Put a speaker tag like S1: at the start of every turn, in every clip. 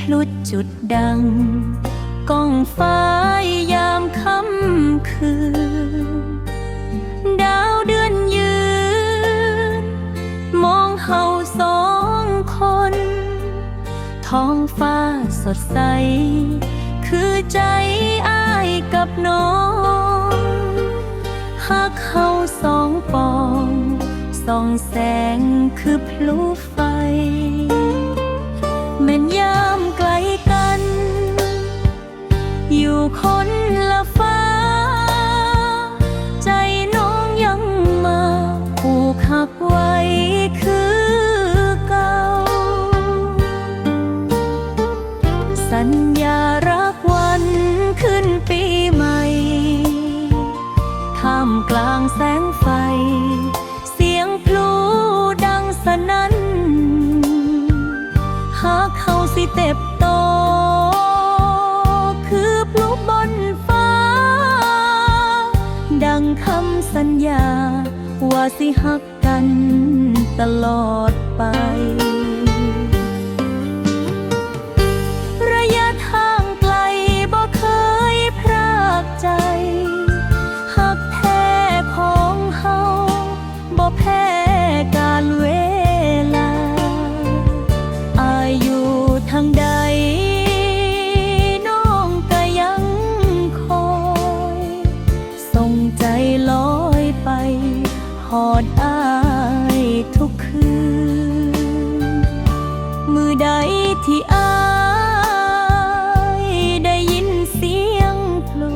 S1: พลุดจุดดังก้องฟ้ายามค่ำคืน ดาวเดือนยืน มองเฮาสองคน ท้องฟ้าสดใส คือใจอ้ายกับน้องหากเฮาสองปองส่องแสงคือพลุไฟ สัญญารักวันขึ้นปีใหม่ท่ามกลางแสงไฟ เสียงพลูดังสนั่นหากเขาสิเต็บโต คือพลุบนฟ้า ดังคำสัญญา ว่าสิหักกันตลอดไป ดอายทุกคืน มือใดที่อายได้ยินเสียงพลู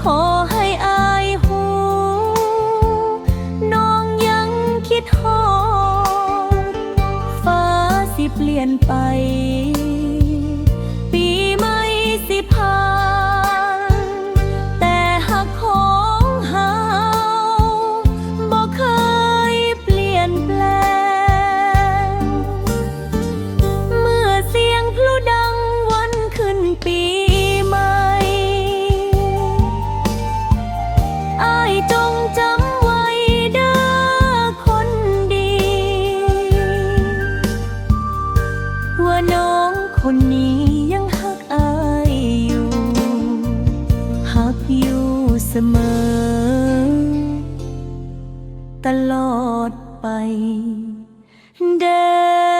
S1: ขอให้อายหู น้องยังคิดฮอดฟ้าสิเปลี่ยนไป สมอ ตลอดไปเด้